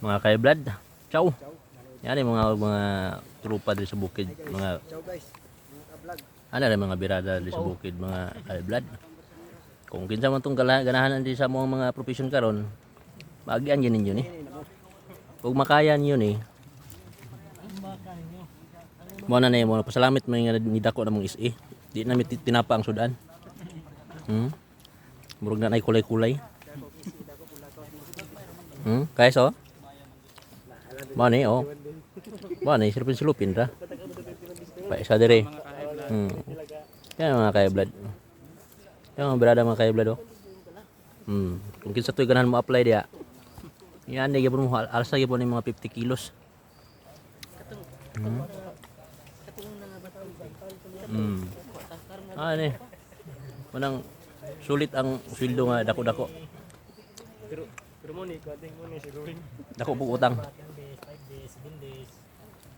mga kay blood. Ciao. Yan yung mga mga trupa dito sa bukid, mga ano rin mga birada dito sa bukid, mga kay blood. Kung kinsa man tong ganahan di sa mga mga profession karon, maagian yun ninyo ni. Kung makayan yun eh. Mo na na mo pasalamit mo nga ni dako na mong isi. Di na mi tinapa ang sudan. Hmm? Murag na nay kulay-kulay. Hmm? Kaya so? Mo ni oh. Mo ni silupin-silupin ra. Pa isa dire. Hmm. Yan mga kaya blood. Yan mga brada mga kaya blood oh. Hmm. Kung kinsa to'y ganahan mo apply diya. Yan di gyapon mo al- alsa gyapon ni mga 50 kilos. Hmm. Hmm. Ah, ni. Manang sulit ang sweldo nga dako-dako. Pero pero mo ni kuating mo ni si. Dako po utang. Thank you.